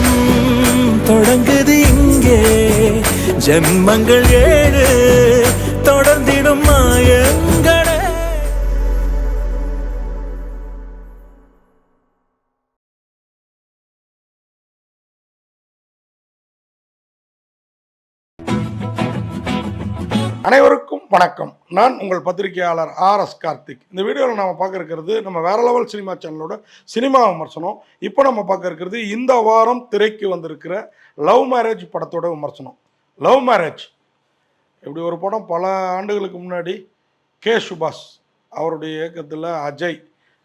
பயணம் தொடங்குது இங்கே. ஜென்மங்கள் ஏழு அனைவருக்கும் வணக்கம். நான் உங்கள் பத்திரிகையாளர் ஆர் எஸ் கார்த்திக். இந்த வீடியோவில் நம்ம பார்க்க இருக்கிறது நம்ம வேற லெவல் சினிமா சேனலோட சினிமா விமர்சனம். இப்போ நம்ம பார்க்க இருக்கிறது இந்த வாரம் திரைக்கு வந்திருக்கிற லவ் மேரேஜ் படத்தோட விமர்சனம். Love marriage. இப்படி ஒரு படம் பல ஆண்டுகளுக்கு முன்னாடி கே சுபாஷ் அவருடைய இயக்கத்தில் அஜய்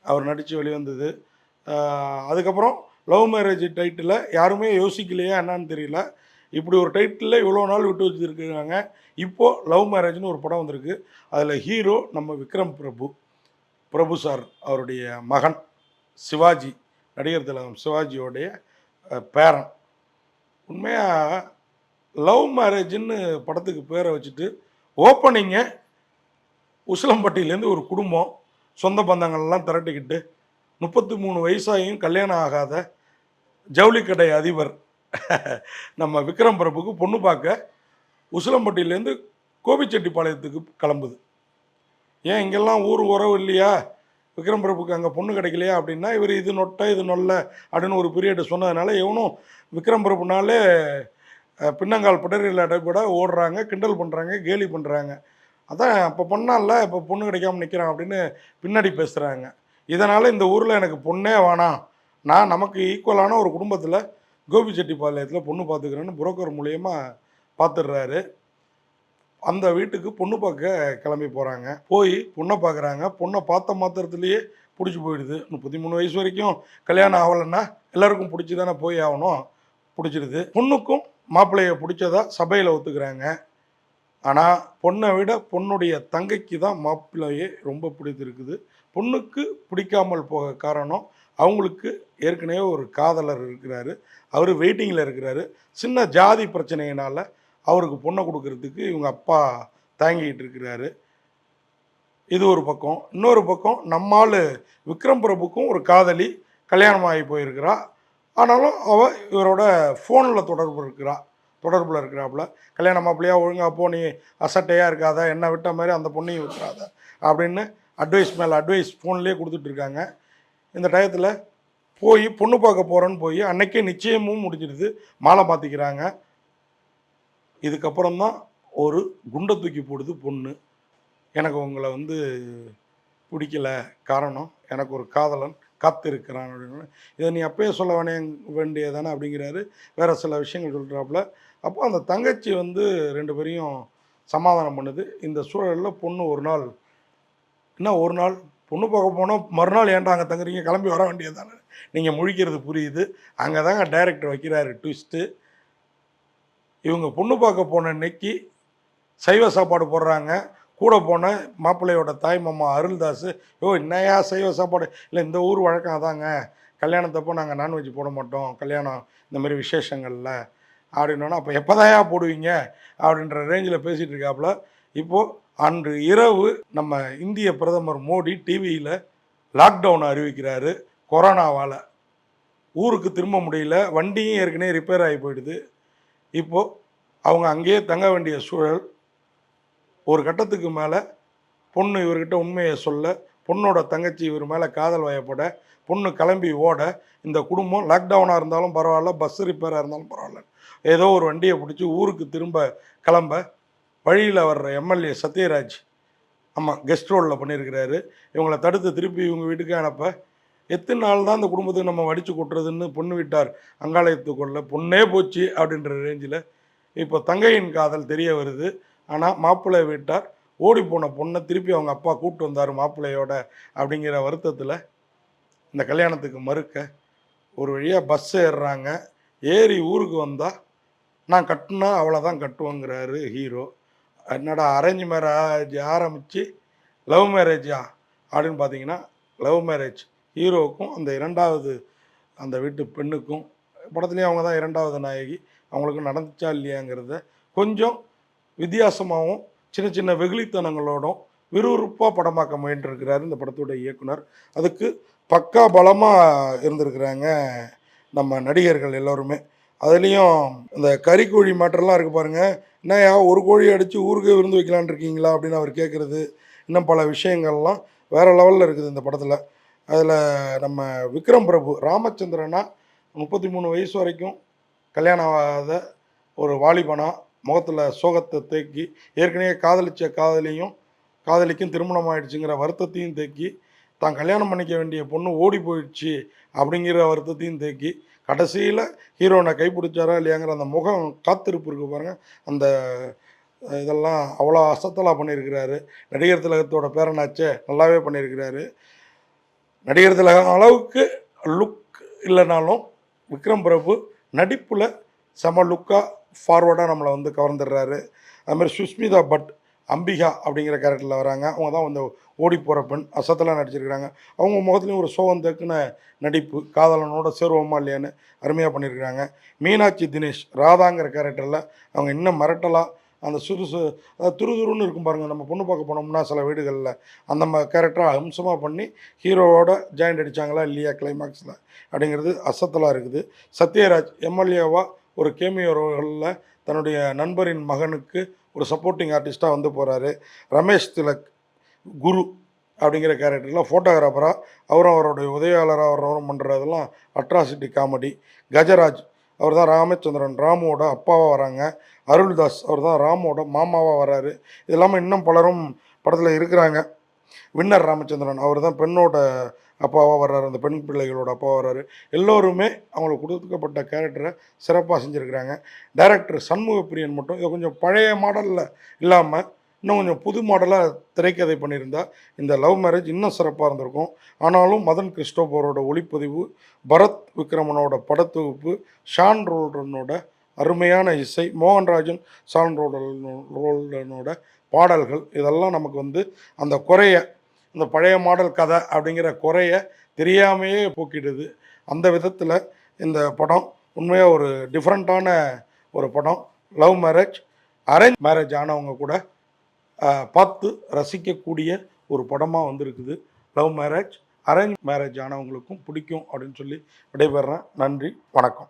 அவர் நடித்து வெளிவந்தது. அதுக்கப்புறம் லவ் மேரேஜ் டைட்டில் யாருமே யோசிக்கலையா என்னன்னு தெரியல. இப்படி ஒரு டைட்டிலில் இவ்வளோ நாள் விட்டு வச்சுருக்காங்க இப்போது லவ் மேரேஜ்னு ஒரு படம் வந்திருக்கு. அதில் ஹீரோ நம்ம விக்ரம் பிரபு பிரபு சார் அவருடைய மகன் சிவாஜி நடிகர் திலகம் சிவாஜியோடைய பேரன். உண்மையாக லவ் மேரேஜ்னு படத்துக்கு பேரை வச்சுட்டு ஓப்பனிங்கை உசிலம்பட்டியிலேருந்து ஒரு குடும்பம் சொந்த பந்தங்கள்லாம் திரட்டிக்கிட்டு முப்பத்தி மூணு வயசாகியும் கல்யாணம் ஆகாத ஜவுளிக்கடை அதிபர் நம்ம விக்ரம் பிரபுக்கு பொண்ணு பார்க்க உசிலம்பட்டியிலேருந்து கோபிச்செட்டிப்பாளையத்துக்கு கிளம்புது. ஏன் இங்கெல்லாம் ஊர் உறவு இல்லையா? விக்ரம் பிரபுக்கு அங்கே பொண்ணு கிடைக்கலையா அப்படின்னா இவர் இது நொட்டை இது நொல்ல அப்படின்னு ஒரு பீரியட் சொன்னதுனால இவனும் விக்ரம் பிரபுனாலே பின்னங்கால் பிடரில் கூட ஓடுறாங்க கிண்டல் பண்ணுறாங்க கேலி பண்ணுறாங்க அதான் அப்போ பொண்ணால இப்போ பொண்ணு கிடைக்காம நிற்கிறான் அப்படின்னு பின்னாடி பேசுகிறாங்க இதனால் இந்த ஊரில் எனக்கு பொண்ணே வேணாம். நான் நமக்கு ஈக்குவலான ஒரு குடும்பத்தில் கோபிச்செட்டிப்பாளையத்தில் பொண்ணு பார்த்துக்கிறேன்னு புரோக்கர் மூலியமாக பார்த்துடுறாரு. அந்த வீட்டுக்கு பொண்ணு பார்க்க கிளம்பி போகிறாங்க போய் பொண்ணை பார்க்குறாங்க. பொண்ணை பார்த்த மாத்திரத்துலேயே பிடிச்சி போயிடுது. முப்பத்தி மூணு வயசு வரைக்கும் கல்யாணம் ஆகலைன்னா எல்லாருக்கும் பிடிச்சி தானே போய் ஆகணும். பிடிச்சிடுது. பொண்ணுக்கும் மாப்பிள்ளையை பிடிச்சதா சபையில் ஒத்துக்கிறாங்க. ஆனால் பொண்ணை விட பொண்ணுடைய தங்கைக்கு தான் மாப்பிள்ளையே ரொம்ப பிடித்திருக்குது. பொண்ணுக்கு பிடிக்காமல் போக காரணம் அவங்களுக்கு ஏற்கனவே ஒரு காதலர் இருக்கிறாரு. அவர் வெயிட்டிங்கில் இருக்கிறாரு. சின்ன ஜாதி பிரச்சனையினால் அவருக்கு பொண்ணை கொடுக்கறதுக்கு இவங்க அப்பா தாங்கிக்கிட்டு இருக்கிறாரு. இது ஒரு பக்கம். இன்னொரு பக்கம் நம்மால் விக்ரம் பிரபுக்கும் ஒரு காதலி கல்யாணம் ஆகி போயிருக்கிறா. ஆனாலும் அவள் இவரோட ஃபோனில் தொடர்பு இருக்கிறா. தொடர்பில் இருக்கிறாப்புல. கல்யாண மாப்பிள்ளையா ஒழுங்காக போ. நீ அசட்டையாக இருக்காத. என்ன விட்ட மாதிரி அந்த பொண்ணையும் விட்டுறாத. அப்படின்னு அட்வைஸ் மேலே அட்வைஸ் ஃபோன்லேயே கொடுத்துட்ருக்காங்க இந்த டயத்தில் போய் பொண்ணு பார்க்க போகிறோன்னு போய் அன்னைக்கே நிச்சயமும் முடிஞ்சிடுது. மாலை மாற்றிக்கிறாங்க இதுக்கப்புறம் தான் ஒரு குண்டை தூக்கி போடுது பொண்ணு. எனக்கு உங்களை வந்து பிடிக்கல காரணம் எனக்கு ஒரு காதலன் காத்திருக்கிறான் அப்படின்னு. இதை நீ அப்பயே சொல்ல வேணே வேண்டியதானே அப்படிங்கிறாரு. வேறு சில விஷயங்கள் சொல்கிறாப்புல அப்போ அந்த தங்கச்சி வந்து ரெண்டு பேரையும் சமாதானம் பண்ணுது. இந்த சூழலில் பொண்ணு ஒரு நாள் என்ன ஒரு நாள் பொண்ணு பார்க்க போனால் மறுநாள் ஏன்டா அங்கே தங்குறீங்க? கிளம்பி வர வேண்டியது தானே நீங்கள் முழிக்கிறது புரியுது. அங்கே தாங்க டைரக்டர் வைக்கிறாரு ட்விஸ்ட்டு இவங்க பொண்ணு பார்க்க போன அன்னைக்கு சைவ சாப்பாடு போடுறாங்க. கூட போன மாப்பிள்ளையோட தாய் மாமா அருள்தாஸ் யோ என்னையா சைவ சாப்பாடு? இல்லை இந்த ஊர் வழக்கம் அதாங்க. கல்யாணத்தப்போ நாங்கள் நான்வெஜ் போட மாட்டோம். கல்யாணம் இந்த மாதிரி விசேஷங்களில். அப்படின்னோன்னா அப்போ எப்போதாயா போடுவீங்க? அப்படின்ற ரேஞ்சில் பேசிகிட்டு இருக்காப்புல இப்போது அன்று இரவு நம்ம இந்திய பிரதமர் மோடி டிவியில் லாக்டவுன் அறிவிக்கிறாரு கொரோனாவால். ஊருக்கு திரும்ப முடியல வண்டியும் ஏற்கனவே ரிப்பேர் ஆகி போயிடுது. இப்போது அவங்க அங்கேயே தங்க வேண்டிய சூழல் ஒரு கட்டத்துக்கு மேலே பொண்ணு இவர்கிட்ட உண்மையை சொல்ல பொண்ணோட தங்கச்சி இவர் மேலே காதல் வயப்பட பொண்ணு கிளம்பி ஓட இந்த குடும்பம் லாக்டவுனாக இருந்தாலும் பரவாயில்ல பஸ் ரிப்பேராக இருந்தாலும் பரவாயில்ல. ஏதோ ஒரு வண்டியை பிடிச்சி ஊருக்கு திரும்ப கிளம்ப வழியில் வர்ற எம்எல்ஏ சத்யராஜ் ஆமாம் கெஸ்ட் ரோலில் பண்ணியிருக்கிறாரு இவங்களை தடுத்து திருப்பி இவங்க வீட்டுக்கு அனுப்ப. எத்தனை நாள் தான் அந்த குடும்பத்துக்கு நம்ம வடித்து கொட்டுறதுன்னு பொண்ணு விட்டார் அங்காளயத்துக்குள்ள பொண்ணே போச்சு அப்படின்ற ரேஞ்சில் இப்போ தங்கையின் காதல் தெரிய வருது. ஆனால் மாப்பிள்ளை வீட்டார் ஓடி போன பொண்ணை திருப்பி அவங்க அப்பா கூப்பிட்டு வந்தார் மாப்பிள்ளையோட அப்படிங்கிற வருத்தத்தில் இந்த கல்யாணத்துக்கு மறுக்க ஒரு வழியாக பஸ் ஏறுறாங்க. ஏறி ஊருக்கு வந்தால் நான் கட்டுனா அவளை தான் கட்டுவேங்கிறாரு ஹீரோ என்னடா அரேஞ்ச் மேரேஜ் ஆரம்பித்து லவ் மேரேஜா அப்படின்னு பார்த்தீங்கன்னா லவ் மேரேஜ் ஹீரோவுக்கும் அந்த இரண்டாவது அந்த வீட்டு பெண்ணுக்கும் படத்துலேயும் அவங்க தான் இரண்டாவது நாயகி. அவங்களுக்கு நடந்துச்சா இல்லையாங்கிறத கொஞ்சம் வித்தியாசமாகவும் சின்ன சின்ன வெகுளித்தனங்களோடும் விறுவிறுப்பாக படமாக்க முயன்றிருக்கிறாரு இந்த படத்தோட இயக்குனர். அதுக்கு பக்கா பலமாக இருந்திருக்கிறாங்க நம்ம நடிகர்கள் எல்லோருமே. அதுலேயும் இந்த கறிக்கோழி மேட்டர்லாம் இருக்குது பாருங்கள் என்னையா ஒரு கோழி அடித்து ஊருக்கு விருந்து வைக்கலான் இருக்கீங்களா அப்படின்னு அவர் கேட்குறது இன்னும் பல விஷயங்கள்லாம் வேறு லெவலில் இருக்குது இந்த படத்தில். அதில் நம்ம விக்ரம் பிரபு ராமச்சந்திரனா முப்பத்தி மூணு வயசு வரைக்கும் கல்யாணம் ஆகாத ஒரு வாலிபனாக முகத்தில் சோகத்தை தேக்கி ஏற்கனவே காதலிச்ச காதலியும் காதலிக்கும் திருமணம் ஆயிடுச்சுங்கிற வருத்தத்தையும் தேக்கி தான் கல்யாணம் பண்ணிக்க வேண்டிய பொண்ணு ஓடி போயிடுச்சு அப்படிங்கிற வருத்தத்தையும் தேக்கி கடைசியில் ஹீரோனை கைப்பிடிச்சாரா இல்லையாங்கிற அந்த முகம் காத்திருப்பு இருக்கு பாருங்கள் அந்த இதெல்லாம் அவ்வளோ அசத்தலாக பண்ணியிருக்கிறாரு. நடிகர் திலகத்தோட பேரனாச்சே நல்லாவே பண்ணியிருக்கிறாரு. நடிகர் திலகம் அளவுக்கு லுக் இல்லைனாலும் விக்ரம் பிரபு நடிப்பில் செம லுக்காக ஃபார்வர்டாக நம்மளை வந்து கவர்ந்துடுறாரு. அதுமாதிரி சுஷ்மிதா பட் அம்பிகா அப்படிங்கிற கேரக்டரில் வராங்க. அவங்க தான் வந்து ஓடி போகிற பெண். அசத்தலாக நடிச்சிருக்கிறாங்க. அவங்க முகத்துலேயும் ஒரு சோகம் தேக்குன நடிப்பு. காதலனோட சேருவோமா இல்லையான்னு அருமையாக பண்ணியிருக்கிறாங்க. மீனாட்சி தினேஷ் ராதாங்கிற கேரக்டரில் அவங்க இன்னும் மிரட்டலாக அந்த சுறுசு துருதுருன்னு இருக்கும் பாருங்கள் நம்ம பொண்ணு பார்க்க போனோம்னா சில வீடுகளில் அந்த மா கேரக்டரை அம்சமாக பண்ணி ஹீரோவோட ஜாயிண்ட் அடித்தாங்களா இல்லையா கிளைமேக்ஸில் அப்படிங்கிறது அசத்தலாக இருக்குது. சத்யராஜ் எம்எல்ஏவாக ஒரு கேமியோ ரோல்களில் தன்னுடைய நண்பரின் மகனுக்கு ஒரு சப்போர்ட்டிங் ஆர்டிஸ்ட்டாக வந்து போகிறாரு ரமேஷ் திலக் குரு அப்படிங்கிற கேரக்டரில் ஃபோட்டோகிராஃபராக அவரும் அவருடைய உதவியாளராக அவரும் பண்ணுறதெல்லாம் அட்ராசிட்டி காமெடி கஜராஜ் அவர் தான் ராமச்சந்திரன் ராமுவோட அப்பாவாக வராங்க. அருள்தாஸ் அவர் தான் ராமோட மாமாவாக வராரு. இது இல்லாமல் இன்னும் பலரும் படத்தில் இருக்கிறாங்க. வின்னர் ராமச்சந்திரன் அவர் தான் பெண்ணோட அப்பாவாக வர்றாரு அந்த பெண் பிள்ளைகளோட அப்பாவாக வர்றாரு. எல்லோருமே அவங்களுக்கு கொடுக்கப்பட்ட கேரக்டரை சிறப்பாக செஞ்சுருக்கிறாங்க. டைரக்டர் சண்முகப்பிரியன் மட்டும் இதை கொஞ்சம் பழைய மாடலில் இல்லாமல் இன்னும் கொஞ்சம் புது மாடலாக திரைக்கதை பண்ணியிருந்தா இந்த லவ் மேரேஜ் இன்னும் சிறப்பாக இருந்திருக்கும். ஆனாலும் மதன் கிறிஸ்டோபரோட ஒளிப்பதிவு பரத் விக்ரமனோட படத்தொகுப்பு ஷான் ரோல்டனோட அருமையான இசை மோகன்ராஜன் ஷான் ரோல்டனோட பாடல்கள் இதெல்லாம் நமக்கு வந்து அந்த குறைய இந்த பழைய மாடல் கதை அப்படிங்கிற குறைய தெரியாமையே போக்கிடுது. அந்த விதத்தில் இந்த படம் உண்மையாக ஒரு டிஃப்ரெண்ட்டான ஒரு படம். லவ் மேரேஜ் அரேஞ்ச் மேரேஜ் ஆனவங்க கூட பார்த்து ரசிக்கக்கூடிய ஒரு படமாக வந்திருக்குது. லவ் மேரேஜ் அரேஞ்ச் மேரேஜ் ஆனவங்களுக்கும் பிடிக்கும் அப்படின்னு சொல்லி விடைபெறேன் நன்றி வணக்கம்.